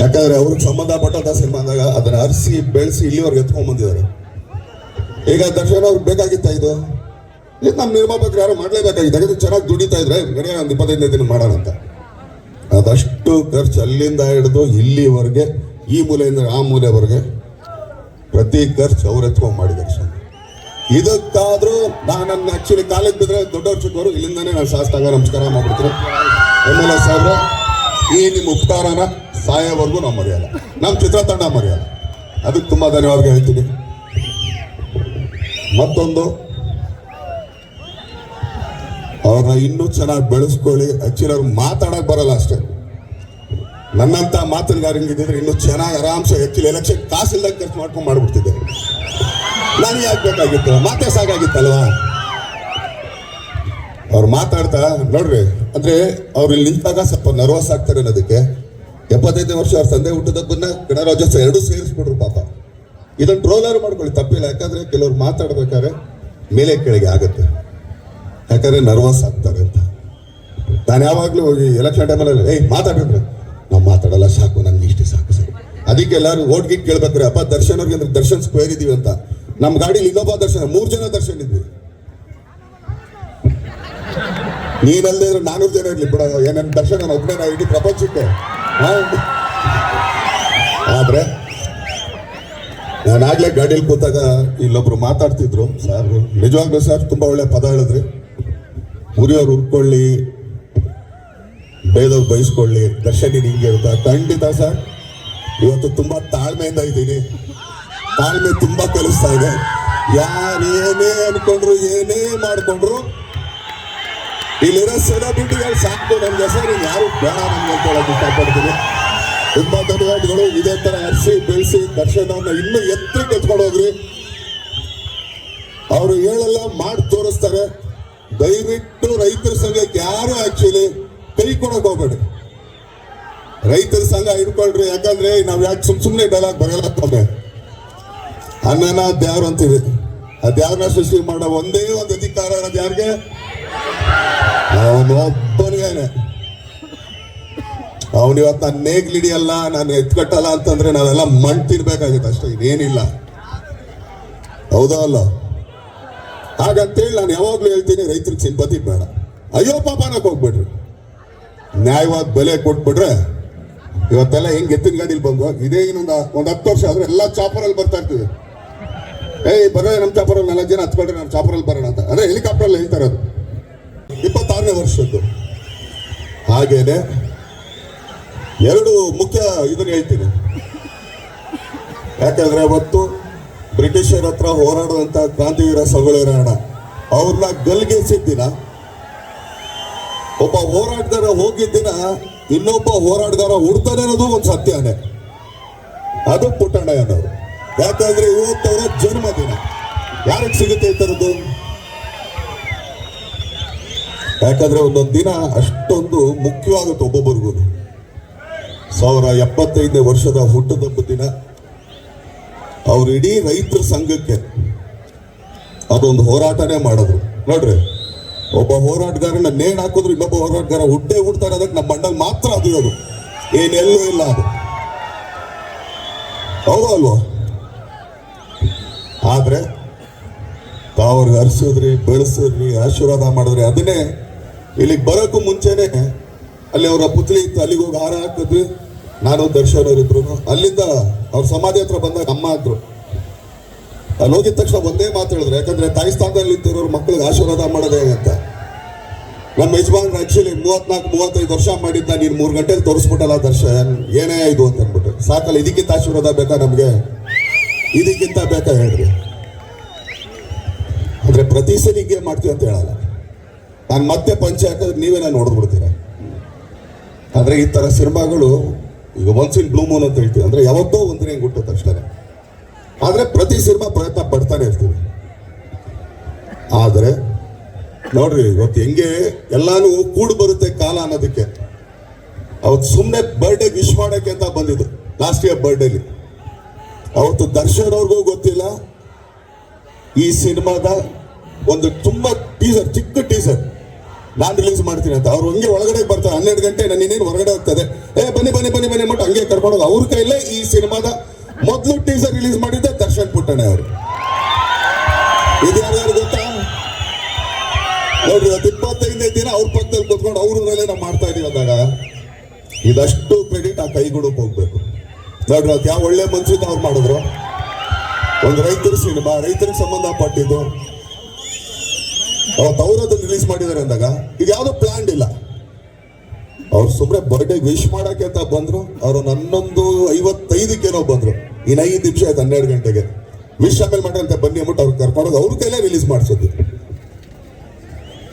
ಯಾಕಂದ್ರೆ ಅವ್ರಿಗೆ ಸಂಬಂಧಪಟ್ಟಂತ ಸಿನಿಮಾ ಅಂದಾಗ ಅದನ್ನ ಅರಿಸಿ, ಬೆಳೆಸಿ ಇಲ್ಲಿವರೆಗೆ ಎತ್ಕೊಂಡ್ ಬಂದಿದ್ದಾರೆ. ಈಗ ದರ್ಶನ್ ಅವ್ರಿಗೆ ಬೇಕಾಗಿತ್ತ ಇದು? ಇದು ನಮ್ಮ ನಿರ್ಮಾಪಕರು ಯಾರು ಮಾಡ್ಲೇಬೇಕಾಗಿತ್ತು? ಯಾಕಂದ್ರೆ ಚೆನ್ನಾಗಿ ದುಡಿತಾ ಇದ್ರೆ ಗಣಿಯ ಒಂದು ಇಪ್ಪತ್ತೈದನೇ ದಿನ ಮಾಡೋಣ ಅಂತ. ಅದಷ್ಟು ಖರ್ಚು ಅಲ್ಲಿಂದ ಹಿಡಿದು ಇಲ್ಲಿವರೆಗೆ, ಈ ಮೂಲೆಯಿಂದ ಆ ಮೂಲೆವರೆಗೆ ಪ್ರತಿ ಖರ್ಚು ಅವ್ರು ಎತ್ಕೊಂಡ್ ಮಾಡಿದ್ದಾರೆ ಸ್ವಾಮಿ. ಇದಕ್ಕಾದ್ರೂ ನಾನು ಆಕ್ಚುಲಿ ಕಾಲೇಜ್ ಬಿದ್ರೆ ದೊಡ್ಡವ್ರು ಚಿಕ್ಕವರು ಇಲ್ಲಿಂದಾನೇ ನಾನು ಶಾಸ್ತಾಗ ನಮಸ್ಕಾರ ಮಾಡ್ಬಿಡ್ತೀನಿ. ಎಂ ಎಲ್ ಎ ಸಾಹೇಬ್ರೆ, ಈ ನಿಮ್ಮ ಉಪಕಾರನ ಸಾಯೋವರೆಗೂ ನಾವು ಮರೆಯಲ್ಲ. ನಮ್ಮ ಚಿತ್ರತಂಡ ಮರೆಯಲ್ಲ. ಅದಕ್ಕೆ ತುಂಬ ಧನ್ಯವಾದ ಹೇಳ್ತೀನಿ. ಮತ್ತೊಂದು. ಅವ್ರನ್ನ ಇನ್ನೂ ಚೆನ್ನಾಗಿ ಬೆಳೆಸ್ಕೊಳ್ಳಿ. ಆಕ್ಚುಲಿ ಅವ್ರು ಮಾತಾಡಕ್ ಬರಲ್ಲ ಅಷ್ಟೇ. ನನ್ನಂತ ಮಾತುಗಾರಂಗಿದ್ರೆ ಇನ್ನೂ ಚೆನ್ನಾಗಿ ಆರಾಮ್ಸೆ ಎಲ್ಲ ಎಲೆಕ್ಷನ್ ಕಾಸಿಲ್ಲ ಖರ್ಚು ಮಾಡ್ಕೊಂಡು ಮಾಡಿಬಿಡ್ತಿದ್ದೆ. ನಾನು ಯಾಕೆ ಬೇಕಾಗಿತ್ತು ಮಾತೇ ಸಾಕಾಗಿತ್ತಲ್ವಾ? ಅವ್ರು ಮಾತಾಡ್ತಾ, ನೋಡ್ರಿ, ಅಂದ್ರೆ ಅವ್ರು ಇಲ್ಲಿ ನಿಂತಾಗ ಸ್ವಲ್ಪ ನರ್ವಸ್ ಆಗ್ತಾರೆ ಅನ್ನೋದಕ್ಕೆ ಎಪ್ಪತ್ತೈದನೇ ವರ್ಷ ಅವ್ರ ತಂದೆ ಹುಟ್ಟಿದಬ್ಬನ್ನ ಗಣರಾಜ್ಯೋತ್ಸವ ಎರಡೂ ಸೇರಿಸ್ಬಿಟ್ರು ಪಾಪ. ಇದನ್ನ ಟ್ರೋಲರ್ ಮಾಡ್ಕೊಳ್ಳಿ, ತಪ್ಪಿಲ್ಲ. ಯಾಕಂದ್ರೆ ಕೆಲವ್ರು ಮಾತಾಡ್ಬೇಕಾದ್ರೆ ಮೇಲೆ ಕೆಳಗೆ ಆಗುತ್ತೆ. ಯಾಕಂದ್ರೆ ನರ್ವಸ್ ಆಗ್ತಾರೆ ಅಂತ. ನಾನು ಯಾವಾಗಲೂ ಎಲೆಕ್ಷನ್ ಟೈಮಲ್ಲಿ ಏಯ್ ಮಾತಾಡಿದ್ರೆ ನಾವು ಮಾತಾಡಲ್ಲ, ಸಾಕು ನನ್ಗೆ ಇಷ್ಟೇ ಸಾಕು, ಸರ್. ಅದಕ್ಕೆ ಎಲ್ಲರೂ ಓಟ್ ಗಿಟ್ ಕೇಳ್ಬೇಕ್ರೆ ಅಪ್ಪ, ದರ್ಶನ್ ಅವ್ರಿಗೆ ಅಂದ್ರೆ ದರ್ಶನ್ ಸ್ಕ್ವೇರ್ ಇದೀವಿ ಅಂತ. ನಮ್ಮ ಗಾಡಿಲಿ ಇನ್ನೊಬ್ಬ ದರ್ಶನ, ಮೂರು ಜನ ದರ್ಶನ್ ಇದ್ವಿ. ನೀನಲ್ಲದೆ ನಾನೂರು ಜನ ಇರ್ಲಿ ಬಿಡ. ಏನೇನು ದರ್ಶನ ಒಬ್ಬನೇ ಇಡೀ ಪ್ರಪಂಚಕ್ಕೆ? ಆದ್ರೆ, ನಾನಾಗ್ಲೇ ಗಾಡಿಯಲ್ಲಿ ಕೂತಾಗ ಇಲ್ಲೊಬ್ರು ಮಾತಾಡ್ತಿದ್ರು. ಸರ್, ನಿಜವಾಗ್ಲೂ ಸರ್, ತುಂಬಾ ಒಳ್ಳೆ ಪದ ಹೇಳಿದ್ರಿ. ಉರಿಯೋರು ಉರ್ಕೊಳ್ಳಿ, ಬೇದವ್ರು ಬಯಸ್ಕೊಳ್ಳಿ ದರ್ಶನಿ ನಿಂಗೆ ಅಂತ. ಖಂಡಿತ ಸರ್, ಇವತ್ತು ತುಂಬಾ ತಾಳ್ಮೆಯಿಂದ ಇದ್ದೀನಿ. ತಾಳ್ಮೆ ತುಂಬಾ ಕಲಿಸ್ತಾ ಇದೆ. ಯಾರು ಏನೇ ಅನ್ಕೊಂಡ್ರು, ಏನೇ ಮಾಡ್ಕೊಂಡ್ರು, ಇಲ್ಲಿರೋ ಸೆಲೆಬ್ರಿಟಿಗಳು ಸಾಕು ನಮ್ಗೆ ಹೆಸರು ಯಾರು ಬೇಡ, ನಮ್ಗೆ ಅಂತ ಹೇಳಕ್ ಇಷ್ಟಪಡ್ತೀನಿ. ತುಂಬಾ ಧನ್ಯವಾದಗಳು. ಇದೇ ತರ ಹರಿಸಿ ಬೆಳೆಸಿ ದರ್ಶನ ಇನ್ನೂ ಎತ್ತರಕ್ಕೆ ಎತ್ಕೊಂಡು ಹೋಗ್ರಿ. ಅವರು ಹೇಳಲ್ಲ, ಮಾಡಿ ತೋರಿಸ್ತಾರೆ. ದಯವಿಟ್ಟು ರೈತರ ಸಂಘಕ್ಕೆ ಯಾರು ಆಕ್ಚುಲಿ ಕೈ ಕೊಡಕ್ ಹೋಗ್ಬೇಡಿ. ರೈತರ ಸಂಘ ಇಟ್ಕೊಳ್ರಿ ಯಾಕಂದ್ರೆ ನಾವ್ ಯಾಕೆ ಸುಮ್ ಸುಮ್ನೆ ಡೈಲಾಗ್ ಬರಲ್ಲ ಒಮ್ಮೆ ಅನ್ನನ ದೇವ್ರ ಅಂತೀವಿ. ಆ ದೇವ್ರನ್ನ ಸೃಷ್ಟಿ ಮಾಡೋ ಒಂದೇ ಒಂದು ಅಧಿಕಾರ ಯಾರಿಗೆ? ಅವನೊಬ್ಬನಿಗೇನೆ ಅವನು ಇವತ್ತು ನಾನು ನೇಗ್ಲಿಡಿಯಲ್ಲ ನಾನು ಎತ್ಕಟ್ಟಲ್ಲ ಅಂತಂದ್ರೆ ನಾವೆಲ್ಲ ಮಣ್ ತಿನ್ಬೇಕಾಗಿತ್ತು ಅಷ್ಟೇ, ಇದೇನಿಲ್ಲ. ಹೌದಾ ಅಲ್ಲ? ಹಾಗಂತೇಳಿ ನಾನು ಯಾವಾಗ್ಲೂ ಹೇಳ್ತೀನಿ, ರೈತರಿಗೆ ಸಿಂಪತಿ ಬೇಡ. ಅಯ್ಯೋ ಪಾಪ ಅನ್ನಕ್ ಹೋಗ್ಬಿಡ್ರಿ. ನ್ಯಾಯವಾದ ಬೆಲೆ ಕೊಟ್ಬಿಟ್ರೆ ಇವತ್ತೆಲ್ಲ ಹೆಂಗ್ ಎತ್ತಿನ ಗಾಡಿಲಿ ಬಂದು ಇದೇ ಇನ್ನೊಂದು ಒಂದ್ ಹತ್ತು ವರ್ಷ ಆದ್ರೆ ಎಲ್ಲ ಚಾಪರಲ್ಲಿ ಬರ್ತಾ ಇರ್ತೀವಿ. ಏಯ್ ಬರೋ ನಮ್ಮ ಚಾಪರಲ್ಲಿ ನಾಲ್ಕು ಜನ ಹತ್ಕೊಳ್ರಿ ನಮ್ಮ ಚಾಪರಲ್ಲಿ ಬರೋಣ ಅಂತ. ಅಂದ್ರೆ ಹೆಲಿಕಾಪ್ಟರ್ ಹೇಳ್ತಾ ಇರೋದು. ಇಪ್ಪತ್ತಾರನೇ ವರ್ಷದ್ದು. ಹಾಗೇನೆ ಎರಡು ಮುಖ್ಯ ಇದನ್ನ ಹೇಳ್ತೀನಿ. ಯಾಕಂದ್ರೆ ಅವತ್ತು ಬ್ರಿಟಿಷರ ಹತ್ರ ಹೋರಾಡುವಂತ ಕ್ರಾಂತಿವೀರ ಸಗೊಳೇರಣ ಅವ್ರನ್ನ ಗಲ್ಗೆಸಿದ ದಿನ ಒಬ್ಬ ಹೋರಾಟಗಾರ ಹೋಗಿದ್ದಿನ ಇನ್ನೊಬ್ಬ ಹೋರಾಟಗಾರ ಹುಡ್ತಾನೆ ಅನ್ನೋದು ಒಂದು ಸತ್ಯನೇ. ಅದು ಪುಟ್ಟಣ್ಣಯ್ಯನವರು. ಯಾಕಂದ್ರೆ ಇವತ್ತವರ ಜನ್ಮದಿನ. ಯಾರಿಗೆ ಸಿಗುತ್ತೆ ಈ ಥರದ್ದು ಯಾಕಂದ್ರೆ ಒಂದೊಂದು ದಿನ ಅಷ್ಟೊಂದು ಮುಖ್ಯವಾಗುತ್ತೆ ಒಬ್ಬೊಬ್ಬರಿಗೂ ಸಾವಿರ ಎಪ್ಪತ್ತೈದನೇ ವರ್ಷದ ಹುಟ್ಟದಬ್ಬ ದಿನ. ಅವ್ರ ಇಡೀ ರೈತರ ಸಂಘಕ್ಕೆ ಅದೊಂದು ಹೋರಾಟನೇ ಮಾಡಿದ್ರು. ನೋಡ್ರಿ, ಒಬ್ಬ ಹೋರಾಟಗಾರನ ನೇಣ್ ಹಾಕಿದ್ರು, ಇನ್ನೊಬ್ಬ ಹೋರಾಟಗಾರ ಹುಟ್ಟೆ ಹುಡ್ತಾರೆ ಅದಕ್ಕೆ ನಮ್ಮ ಮಂಡಲ್ ಮಾತ್ರ ಅದು ಇರೋದು ಏನೆಲ್ಲೂ ಇಲ್ಲ ಅದು. ಹೌದಲ್ವ ಆದ್ರೆ ತಾವ್ರಿಗೆ ಹರಿಸಿದ್ರಿ, ಬೆಳೆಸಿದ್ರಿ, ಆಶೀರ್ವಾದ ಮಾಡಿದ್ರಿ. ಅದನ್ನೇ ಇಲ್ಲಿಗೆ ಬರೋಕ್ಕೂ ಮುಂಚೆನೆ ಅಲ್ಲಿ ಅವರ ಪುತ್ಲಿ ಇತ್ತು, ಅಲ್ಲಿಗೆ ಹೋಗಿ ಹಾರ ಹಾಕಿದ್ವಿ. ನಾನು ದರ್ಶನ ಇದ್ರು ಅಲ್ಲಿಂದ ಅವ್ರ ಸಮಾಧಿ ಹತ್ರ ಬಂದಾಗ ಅಮ್ಮ ಆದ್ರು ಅಲ್ಲಿ ಹೋಗಿದ ತಕ್ಷಣ ಒಂದೇ ಮಾತು ಹೇಳಿದ್ರು. ಯಾಕಂದ್ರೆ ತಾಯಿ ಸ್ಥಾನದಲ್ಲಿ ಇರೋರು ಮಕ್ಕಳಿಗೆ ಆಶೀರ್ವಾದ ಮಾಡೋದೇ ಅಂತ. ನಮ್ಮ ಯಜಮಾನ್ ಆಕ್ಚುಲಿ ಮೂವತ್ನಾಲ್ಕು, ಮೂವತ್ತೈದು ವರ್ಷ ಮಾಡಿದ್ದ ನೀನು ಮೂರು ಗಂಟೆಗೆ ತೋರಿಸ್ಬಿಟ್ಟಲ್ಲ ದರ್ಶನ್ ಏನೇ ಇದು ಅಂತ ಅಂದ್ಬಿಟ್ಟು ಸಾಕಲ್ಲ, ಇದಕ್ಕಿಂತ ಆಶೀರ್ವಾದ ಬೇಕಾ ನಮಗೆ? ಇದಕ್ಕಿಂತ ಬೇಕಾ ಹೇಳ್ರಿ. ಅಂದ್ರೆ ಪ್ರತಿ ಸಲ ಹೀಗೆ ಮಾಡ್ತೀವಿ ಅಂತ ಹೇಳಲ್ಲ. ನಾನು ಮತ್ತೆ ಪಂಚ ಹಾಕಿದ್ರೆ ನೀವೇ ನಾನು ನೋಡ್ಬಿಡ್ತೀರ? ಆದ್ರೆ ಈ ತರ ಸಿನಿಮಾಗಳು ಈಗ ಒನ್ಸ್ ಇನ್ ಬ್ಲೂ ಮೂನ್ ಅಂತ ಹೇಳ್ತೀವಿ. ಅಂದ್ರೆ ಯಾವತ್ತೋ ಒಂದಿನ ಹಿಂಗ್ ಹುಟ್ಟುತ್ತೆ ಅಷ್ಟೇ ಆದ್ರೆ ಪ್ರತಿ ಸಿನಿಮಾ ಪ್ರಯತ್ನ ಪಡ್ತಾನೆ ಇರ್ತೀವಿ. ಆದ್ರೆ ನೋಡ್ರಿ, ಇವತ್ತು ಹೆಂಗೆ ಎಲ್ಲಾನು ಕೂಡು ಬರುತ್ತೆ ಕಾಲ ಅನ್ನೋದಕ್ಕೆ. ಅವತ್ತು ಸುಮ್ಮನೆ ಬರ್ಡೇ ವಿಶ್ ಮಾಡಕ್ಕೆ ಅಂತ ಬಂದಿದ್ದು ಲಾಸ್ಟ್ ಇಯರ್ ಬರ್ಡೇಲಿ ಅವತ್ತು ದರ್ಶನ್ ಅವ್ರಿಗೂ ಗೊತ್ತಿಲ್ಲ, ಈ ಸಿನಿಮಾದ ಒಂದು ತುಂಬಾ ಟೀಸರ್ ಚಿಕ್ಕ ಟೀಸರ್ ನಾನು ರಿಲೀಸ್ ಮಾಡ್ತೀನಿ ಅಂತ. ಅವ್ರು ಹಂಗೆ ಒಳಗಡೆ ಬರ್ತಾರೆ, ಹನ್ನೆರಡು ಗಂಟೆ ನಾನು ಇನ್ನೇನು ಹೊರಗಡೆ ಹೋಗ್ತದೆ. ಏ, ಬನ್ನಿ ಬನ್ನಿ ಬನ್ನಿ ಬನ್ನಿ ಅಂದ್ಬಿಟ್ಟು ಹಂಗೆ ಕರ್ಕೊಂಡು ಅವ್ರ ಕೈಲೇ ಈ ಸಿನಿಮಾದ ಮೊದಲು ಟೀಸರ್ ರಿಲೀಸ್ ಮಾಡಿದ್ದೆ ದರ್ಶನ್ ಪುಟ್ಟಣೆ ಅವರು. ಇದು ಯಾರ್ಯಾರು ಗೊತ್ತಾ? ನೋಡ್ರಿ ಅದು ಇಪ್ಪತ್ತೈದನೇ ದಿನ ಅವ್ರ ಪಕ್ಕದಲ್ಲಿ ಕೂತ್ಕೊಂಡು ಅವ್ರ ಮೇಲೆ ನಾವು ಮಾಡ್ತಾ ಇದೀವಿ ಅಂದಾಗ ಇದಷ್ಟು ಕ್ರೆಡಿಟ್ ಆ ಕೈಗೂಡಕ್ಕೆ ಹೋಗ್ಬೇಕು. ನೋಡ್ರಿ ಅದು ಯಾವ ಒಳ್ಳೆ ಮನ್ಸಿಂದ ಅವ್ರು ಮಾಡಿದ್ರು. ಒಂದು ರೈತರ ಸಿನಿಮಾ, ರೈತರಿಗೆ ಸಂಬಂಧಪಟ್ಟಿದ್ದು. ಅವತ್ತು ಅವರು ಅದನ್ನ ರಿಲೀಸ್ ಮಾಡಿದ್ದಾರೆ ಅಂದಾಗ ಇದು ಯಾವ್ದು ಪ್ಲಾನ್ ಇಲ್ಲ. ಅವ್ರು ಸುಮ್ಮನೆ ಬರ್ಡೇ ವಿಶ್ ಮಾಡಕ್ಕೆ ಅಂತ ಬಂದ್ರು, ಅವ್ರು ಹನ್ನೊಂದು ಐವತ್ತೈದಕ್ಕೇನೋ ಬಂದ್ರು. ಇನ್ನು ಐದು ನಿಮಿಷ ಆಯ್ತು ಹನ್ನೆರಡು ಗಂಟೆಗೆ. ವಿಶ್ ಆಮೇಲೆ ಮಾಡ್ರಿ ಅಂತ ಬನ್ನಿ ಅಂದ್ಬಿಟ್ಟು ಅವ್ರು ಕರ್ಕೊಂಡೋಗಿ ಅವ್ರ ಕೈಲೇ ರಿಲೀಸ್ ಮಾಡಿಸೋದು